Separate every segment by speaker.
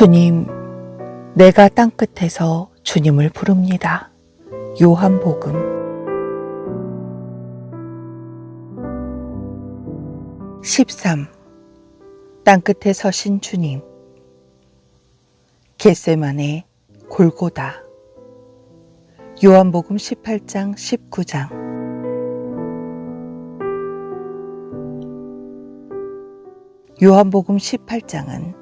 Speaker 1: 주님, 내가 땅끝에서 주님을 부릅니다. 요한복음 13. 땅끝에 서신 주님 겟세만의 골고다 요한복음 18장 19장 요한복음 18장은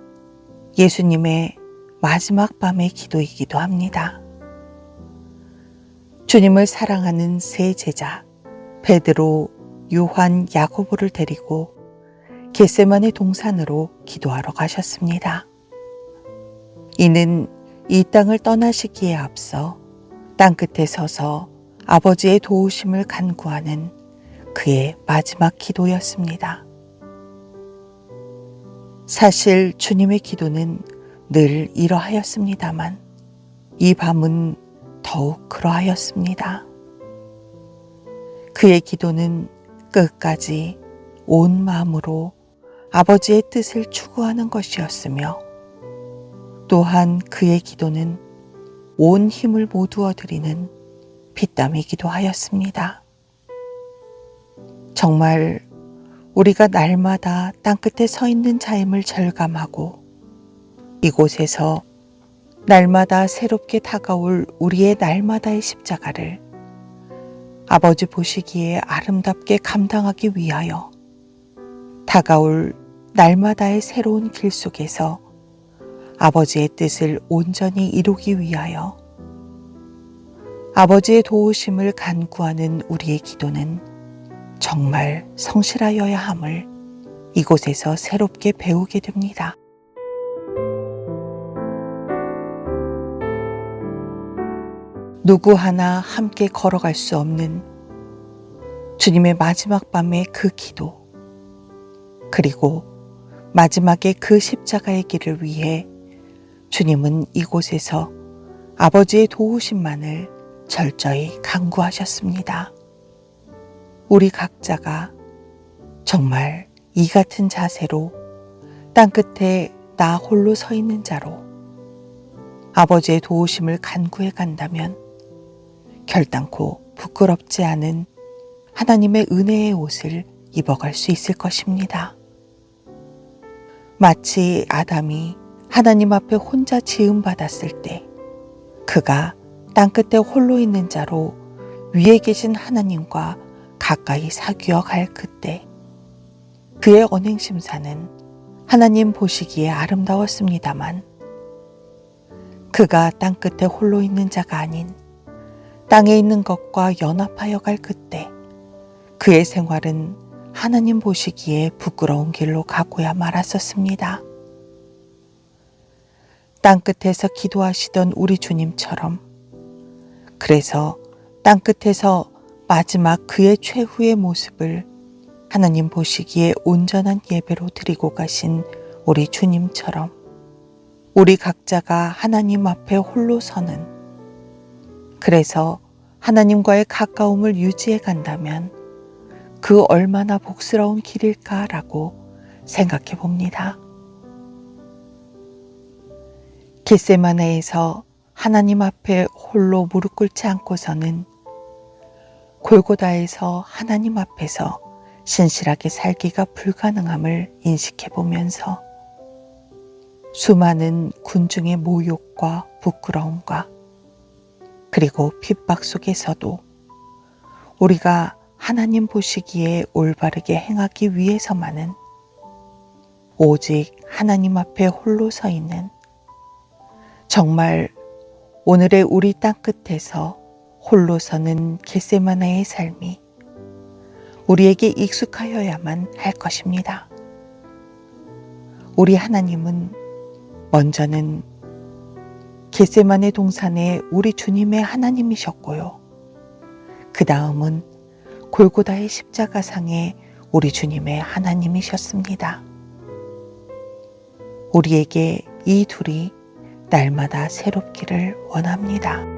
Speaker 1: 예수님의 마지막 밤의 기도이기도 합니다. 주님을 사랑하는 세 제자 베드로, 요한, 야고보를 데리고 겟세만의 동산으로 기도하러 가셨습니다. 이는 이 땅을 떠나시기에 앞서 땅 끝에 서서 아버지의 도우심을 간구하는 그의 마지막 기도였습니다. 사실 주님의 기도는 늘 이러하였습니다만 이 밤은 더욱 그러하였습니다. 그의 기도는 끝까지 온 마음으로 아버지의 뜻을 추구하는 것이었으며 또한 그의 기도는 온 힘을 모두어 드리는 빗땀이기도 하였습니다. 정말 우리가 날마다 땅끝에 서 있는 자임을 절감하고 이곳에서 날마다 새롭게 다가올 우리의 날마다의 십자가를 아버지 보시기에 아름답게 감당하기 위하여 다가올 날마다의 새로운 길 속에서 아버지의 뜻을 온전히 이루기 위하여 아버지의 도우심을 간구하는 우리의 기도는 정말 성실하여야 함을 이곳에서 새롭게 배우게 됩니다. 누구 하나 함께 걸어갈 수 없는 주님의 마지막 밤의 그 기도, 그리고 마지막에 그 십자가의 길을 위해 주님은 이곳에서 아버지의 도우심만을 철저히 강구하셨습니다. 우리 각자가 정말 이 같은 자세로 땅끝에 나 홀로 서 있는 자로 아버지의 도우심을 간구해 간다면 결단코 부끄럽지 않은 하나님의 은혜의 옷을 입어갈 수 있을 것입니다. 마치 아담이 하나님 앞에 혼자 지음받았을 때 그가 땅끝에 홀로 있는 자로 위에 계신 하나님과 가까이 사귀어 갈 그때 그의 언행심사는 하나님 보시기에 아름다웠습니다만 그가 땅끝에 홀로 있는 자가 아닌 땅에 있는 것과 연합하여 갈 그때 그의 생활은 하나님 보시기에 부끄러운 길로 가고야 말았었습니다. 땅끝에서 기도하시던 우리 주님처럼 그래서 땅끝에서 마지막 그의 최후의 모습을 하나님 보시기에 온전한 예배로 드리고 가신 우리 주님처럼 우리 각자가 하나님 앞에 홀로 서는 그래서 하나님과의 가까움을 유지해 간다면 그 얼마나 복스러운 길일까라고 생각해 봅니다. 겟세마네에서 하나님 앞에 홀로 무릎 꿇지 않고서는 골고다에서 하나님 앞에서 신실하게 살기가 불가능함을 인식해 보면서 수많은 군중의 모욕과 부끄러움과 그리고 핍박 속에서도 우리가 하나님 보시기에 올바르게 행하기 위해서만은 오직 하나님 앞에 홀로 서 있는 정말 오늘의 우리 땅 끝에서 홀로 서는 겟세마나의 삶이 우리에게 익숙하여야만 할 것입니다. 우리 하나님은 먼저는 겟세만의 동산에 우리 주님의 하나님이셨고요. 그 다음은 골고다의 십자가상에 우리 주님의 하나님이셨습니다. 우리에게 이 둘이 날마다 새롭기를 원합니다.